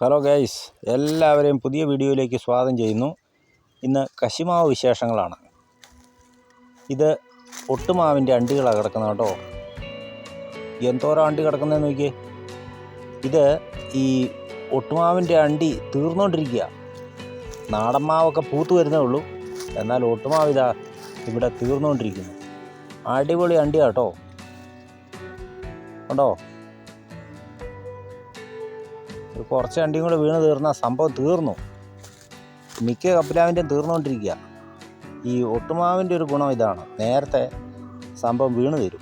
Hello guys എല്ലാവരെയും പുതിയ വീഡിയോയിലേക്ക് സ്വാഗതം ചെയ്യുന്നു. ഇന്ന് കശിമാവ് വിശേഷങ്ങളാണ്. ഇത് ഒട്ടുമാവിന്റെ അണ്ടികളാണ് കിടക്കുന്നത് കേട്ടോ. എന്തോരം അണ്ടി കിടക്കുന്നതെന്ന് നോക്കിയേ. ഇത് ഈ ഒട്ടുമാവിന്റെ അണ്ടി തീർന്നുകൊണ്ടിരിക്കുക നാടൻ മാവൊക്കെ പൂത്ത് വരുന്നേ ഉള്ളൂ. എന്നാൽ ഒട്ടുമാവ് ഇതാ ഇവിടെ തീർന്നുകൊണ്ടിരിക്കുന്നു അടിപൊളി അണ്ടിയാട്ടോ ഉണ്ടോ? കുറച്ച് വണ്ടിയും കൂടെ വീണ് തീർന്ന സംഭവം തീർന്നു. മിക്ക കപ്പിലാവിന്റെയും തീർന്നുകൊണ്ടിരിക്കുക. ഈ ഒട്ടുമാവിന്റെ ഒരു ഗുണം ഇതാണ്. നേരത്തെ സംഭവം വീണ് തരും.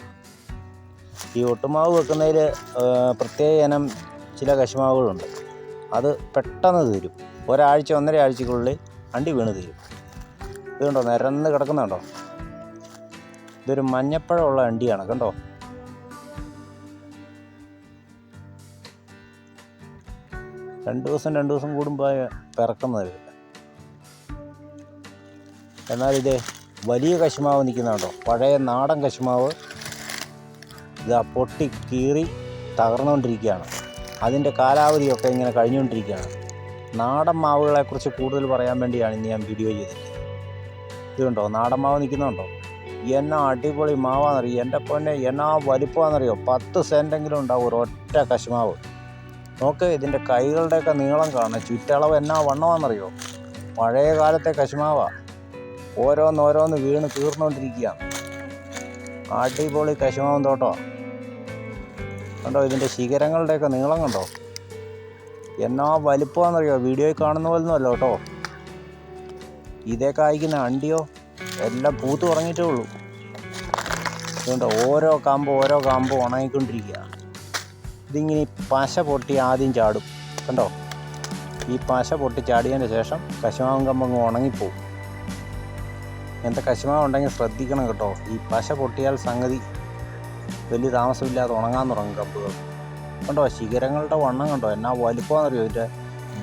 ഈ ഒട്ടുമാവ് വെക്കുന്നതിൽ പ്രത്യേക ഇനം ചില കശുമാവുകളുണ്ട്. അത് പെട്ടെന്ന് തീരും. ഒരാഴ്ച ഒന്നര ആഴ്ചക്കുള്ളിൽ വണ്ടി വീണ് തീരും. ഇതുണ്ടോ നിരന്ന് കിടക്കുന്നുണ്ടോ? ഇതൊരു മഞ്ഞപ്പഴമുള്ള വണ്ടിയാണ് കണ്ടോ? രണ്ട് ദിവസം രണ്ട് ദിവസം കൂടുമ്പോൾ പിറക്കുന്നത് വരില്ല എന്നാൽ ഇത് വലിയ കശുമാവ് നിൽക്കുന്നുണ്ടോ പഴയ നാടൻ കശുമാവ് ഇതാ പൊട്ടി കീറി തകർന്നുകൊണ്ടിരിക്കുകയാണ്. അതിന്റെ കാലാവധിയൊക്കെ ഇങ്ങനെ കഴിഞ്ഞുകൊണ്ടിരിക്കുകയാണ്. നാടൻ മാവുകളെക്കുറിച്ച് കൂടുതൽ പറയാൻ വേണ്ടിയാണ് ഇന്ന് ഞാൻ വീഡിയോ ചെയ്തത് ഇതുണ്ടോ നാടൻ മാവ് നിൽക്കുന്നുണ്ടോ എന്നാ അടിപൊളി മാവാണെന്നറിയോ എന്റെ പൊന്നെ എന്നാ വലിപ്പമാണെന്നറിയോ പത്ത് സെന്റെങ്കിലും ഉണ്ടാവും ഒരൊറ്റ കശുമാവ്. നോക്ക് ഇതിന്റെ കൈകളുടെയൊക്കെ നീളം കാണാം ചുറ്റളവ് എന്നാ വണ്ണമാണെന്നറിയോ? പഴയ കാലത്തെ കശ്മാവാ. ഓരോന്നോരോന്ന് വീണ് തീർന്നുകൊണ്ടിരിക്കുകയാണ് അടിപൊളി കശുമാവും തോട്ടോ. കണ്ടോ ഇതിന്റെ ശിഖരങ്ങളുടെയൊക്കെ നീളം കണ്ടോ? എന്നാ വലിപ്പമാണെന്നറിയോ? വീഡിയോയിൽ കാണുന്ന പോലൊന്നുമല്ല കേട്ടോ. ഇതേ കായ്ക്കുന്ന അണ്ടിയോ? എല്ലാം പൂത്ത് ഉറങ്ങിയിട്ടേ ഉള്ളൂ. അതുകൊണ്ട് ഓരോ കാമ്പും ഓരോ കാമ്പും ഉണങ്ങിക്കൊണ്ടിരിക്കുക ഇതിങ്ങനെ പശ പൊട്ടി ആദ്യം ചാടും. കണ്ടോ? ഈ പശ പൊട്ടി ചാടിയതിന് ശേഷം കശുമാവും കമ്പങ്ങ് ഉണങ്ങിപ്പോവും. ഇങ്ങനത്തെ കശുമാവ് ഉണ്ടെങ്കിൽ ശ്രദ്ധിക്കണം കേട്ടോ. ഈ പശ പൊട്ടിയാൽ സംഗതി വലിയ താമസമില്ലാതെ ഉണങ്ങാൻ തുടങ്ങും കമ്പുകൾ. കണ്ടോ? ശിഖരങ്ങളുടെ വണ്ണം കണ്ടോ? എന്നാ വലിപ്പമാണെന്നറിയോ ഇതിന്റെ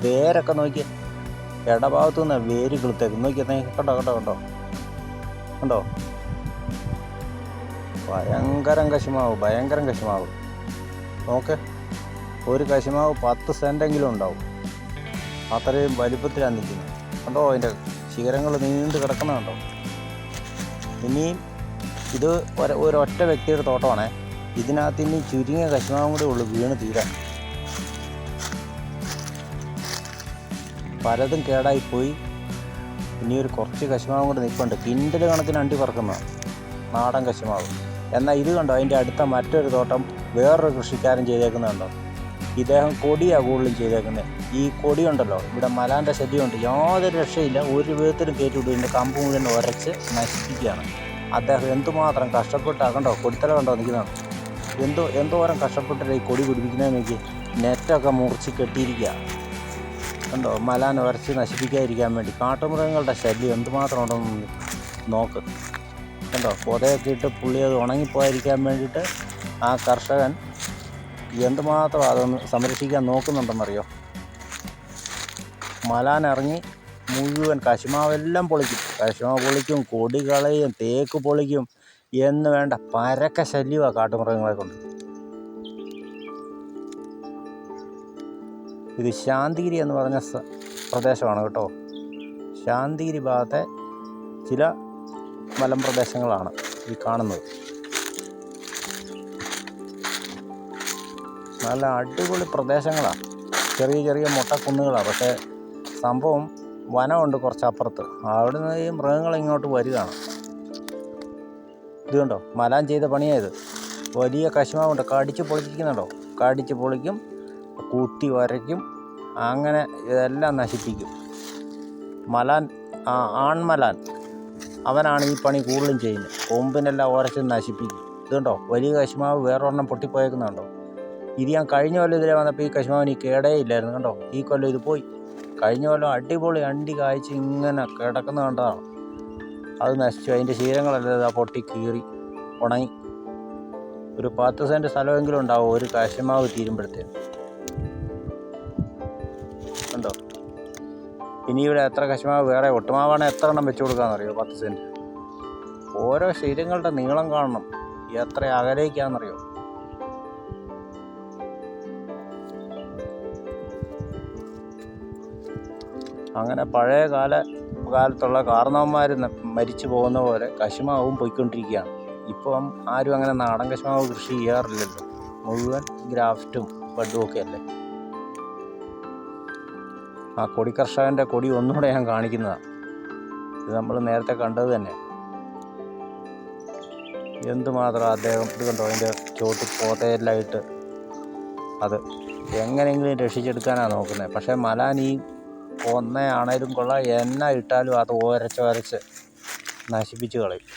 വേരൊക്കെ നോക്കി. ഇടഭാഗത്തു നിന്ന് വേര് കിളുത്തേക്ക്. നോക്കിയാൽ കണ്ടോ? കണ്ടോ? കണ്ടോ? കണ്ടോ? ഭയങ്കരം കശുമാവ്. ഭയങ്കരം കശുമാവ്. നോക്ക്. ഒരു കശുമാവ് പത്ത് സെന്റെങ്കിലും ഉണ്ടാവും. അത്രയും വലിപ്പത്തിലാണ് നിൽക്കുന്നത്. കണ്ടോ അതിന്റെ ശിഖരങ്ങൾ നീണ്ടു കിടക്കുന്നുണ്ടോ ഇനിയും ഇത് ഒരു ഒരൊറ്റ വ്യക്തിയുടെ തോട്ടമാണേ. ഇതിനകത്ത് ഇനി ചുരുങ്ങിയ കശുമാവും കൂടെ ഉള്ളു വീണ് തീരാൻ. പലതും കേടായിപ്പോയി ഇനിയൊരു കുറച്ച് കശുമാവും കൂടെ നിൽപ്പുണ്ട്. കിൻഡൽ കണക്കിന് അണ്ടി പറക്കുന്ന നാടൻ കശുമാവ്. എന്നാൽ ഇത് കണ്ടോ അതിന്റെ അടുത്ത മറ്റൊരു തോട്ടം വേറൊരു കൃഷിക്കാരൻ ചെയ്തേക്കുന്നുണ്ടോ? ഇദ്ദേഹം കൊടിയാണ് കൂടുതലും ചെയ്തേക്കുന്നത് ഈ കൊടി ഉണ്ടല്ലോ ഇവിടെ മലാന്റെ ശല്യമുണ്ട്. യാതൊരു രക്ഷയില്ല. ഒരു വിധത്തിലും കയറ്റിവിടും ഇതിന്റെ കമ്പ് മുഴുവൻ ഉരച്ച് നശിപ്പിക്കുകയാണ്. അദ്ദേഹം എന്തുമാത്രം കഷ്ടപ്പെട്ടാ കണ്ടോ കൊടിത്തല കണ്ടോ നിൽക്കുന്നതാണ് എന്തോ എന്തോരം കഷ്ടപ്പെട്ടിട്ട് ഈ കൊടി പിടിപ്പിക്കുന്നതെന്ന് നോക്കി നെറ്റൊക്കെ മുറിച്ച് കെട്ടിയിരിക്കുക. കണ്ടോ? മലാൻ ഉരച്ച് നശിപ്പിക്കാതിരിക്കാൻ വേണ്ടി. കാട്ടുമൃഗങ്ങളുടെ ശല്യം എന്തുമാത്രം ഉണ്ടെന്ന് നോക്ക്. കണ്ടോ? പുതയൊക്കെ ഇട്ട് പുള്ളി അത് ഉണങ്ങിപ്പോയിരിക്കാൻ വേണ്ടിയിട്ട് ആ കർഷകൻ എന്തുമാത്രം അതൊന്ന് സംരക്ഷിക്കാൻ നോക്കുന്നുണ്ടെന്നറിയോ? മലാനിറങ്ങി മുഴുവൻ കശുമാവെല്ലാം പൊളിക്കും. കശുമാവ് പൊളിക്കും കൊടി കളയും തേക്ക് പൊളിക്കും എന്ന് വേണ്ട പരക്ക ശല്യമാണ് കാട്ടുമൃഗങ്ങളെ കൊണ്ട്. ഇത് ശാന്തിഗിരി എന്ന് പറഞ്ഞ പ്രദേശമാണ് കേട്ടോ. ശാന്തിഗിരി ഭാഗത്തെ ചില മലമ്പ്രദേശങ്ങളാണ് ഈ കാണുന്നത്. നല്ല അടിപൊളി പ്രദേശങ്ങളാണ്. ചെറിയ ചെറിയ മുട്ടക്കുന്നുകളാണ്. പക്ഷേ സംഭവം വനമുണ്ട് കുറച്ചപ്പുറത്ത്. അവിടെ നിന്ന് ഈ മൃഗങ്ങൾ ഇങ്ങോട്ട് വരികയാണ്. ഇത് കണ്ടോ? മലാൻ ചെയ്ത പണിയായത് വലിയ കശുമാവുണ്ട്. കടിച്ച് പൊളിച്ചിരിക്കുന്നുണ്ടോ? കടിച്ച് പൊളിക്കും കൂത്തി വരയ്ക്കും അങ്ങനെ ഇതെല്ലാം നശിപ്പിക്കും. മലാൻ ആൺമലാൻ. അവനാണ് ഈ പണി കൂടുതലും ചെയ്യുന്നത്. കൊമ്പിനെല്ലാം ഉരച്ച് നശിപ്പിക്കും. ഇതുണ്ടോ? വലിയ കശുമാവ് വേറൊരെണ്ണം പൊട്ടിപ്പോയേക്കുന്നുണ്ടോ? ഇത് ഞാൻ കഴിഞ്ഞ കൊല്ലം ഇതിലെ വന്നപ്പോൾ ഈ കശുമാവിന് ഈ കേടേ ഇല്ലായിരുന്നു കണ്ടോ? ഈ കൊല്ലം ഇത് പോയി. കഴിഞ്ഞ കൊല്ലം അടിപൊളി അണ്ടി കായ്ച്ച് ഇങ്ങനെ കിടക്കുന്ന കണ്ടതാണ് അത് നശിച്ചു. അതിന്റെ ശീലങ്ങളെല്ലാം പൊട്ടി കീറി ഉണങ്ങി. ഒരു പത്ത് സെന്റ് സ്ഥലമെങ്കിലും ഉണ്ടാവും ഒരു കശുമാവ് തീരുമ്പോഴത്തേക്കും കണ്ടോ? ഇനി ഇവിടെ എത്ര കശുമാവ് വേറെ ഒട്ടുമാവാണ് എത്ര എണ്ണം വെച്ച് കൊടുക്കാമെന്നറിയോ പത്ത് സെന്റ് ഓരോ ശരീരങ്ങളുടെ നീളം കാണണം. എത്ര അകലേക്കാണെന്നറിയോ അങ്ങനെ പഴയ കാല കാലത്തുള്ള കാരണവന്മാർ മരിച്ചു പോകുന്ന പോലെ കശുമാവും പോയിക്കൊണ്ടിരിക്കുകയാണ്. ഇപ്പം ആരും അങ്ങനെ നാടൻ കശുമാവ് കൃഷി ചെയ്യാറില്ലല്ലോ. മുഴുവൻ ഗ്രാഫ്റ്റും ബഡും ഒക്കെ അല്ലേ? ആ കൊടി കർഷകന്റെ കൊടി ഒന്നുകൂടെ ഞാൻ കാണിക്കുന്നതാണ് ഇത് നമ്മൾ നേരത്തെ കണ്ടത് തന്നെ. എന്തുമാത്രം അദ്ദേഹം ഇത് കണ്ടോ? അതിന്റെ ചോട്ട് പോതയെല്ലായിട്ട് അത് എങ്ങനെയെങ്കിലും രക്ഷിച്ചെടുക്കാനാണ് നോക്കുന്നത് പക്ഷേ മലാൻ ഈ ഒന്നയാണേലും കൊള്ളാം. എണ്ണ ഇട്ടാലും അത് ഒരച്ച് ഒരച്ച് നശിപ്പിച്ച് കളയും.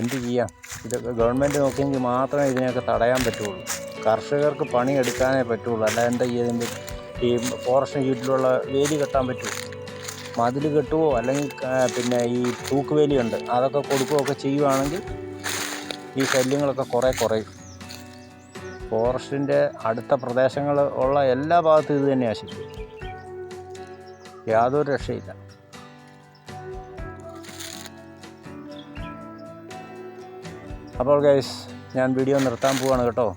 എന്ത് ചെയ്യാം? ഇത് ഗവൺമെന്റ് നോക്കിയെങ്കിൽ മാത്രമേ ഇതിനെയൊക്കെ തടയാൻ പറ്റുള്ളൂ. കർഷകർക്ക് പണിയെടുക്കാനേ പറ്റുള്ളൂ. അല്ല എന്താ ഇതിന്റെ ഈ ഫോറസ്റ്റിന് ചുറ്റിലുള്ള വേലി കെട്ടാൻ പറ്റുമോ? മതിൽ കെട്ടുവോ? അല്ലെങ്കിൽ പിന്നെ ഈ തൂക്ക് തൂക്കുവേലിയുണ്ട് അതൊക്കെ കൊടുക്കുകയോ ഒക്കെ ചെയ്യുവാണെങ്കിൽ ഈ ശല്യങ്ങളൊക്കെ കുറേ കുറയും. ഫോറസ്റ്റിന്റെ അടുത്ത പ്രദേശങ്ങൾ ഉള്ള എല്ലാ ഭാഗത്തും ഇത് തന്നെയാണ് ശരി യാതൊരു രക്ഷയില്ല. അപ്പോൾ ഗൈസ് ഞാൻ വീഡിയോ നിർത്താൻ പോവാണ് കേട്ടോ.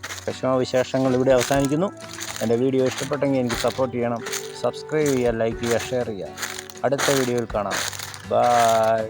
വിശേഷങ്ങൾ ഇവിടെ അവസാനിക്കുന്നു. എന്റെ വീഡിയോ ഇഷ്ടപ്പെട്ടെങ്കിൽ എനിക്ക് സപ്പോർട്ട് ചെയ്യണം. സബ്സ്ക്രൈബ് ചെയ്യുക ലൈക്ക് ചെയ്യുക ഷെയർ ചെയ്യുക. അടുത്ത വീഡിയോയിൽ കാണാം. ബൈ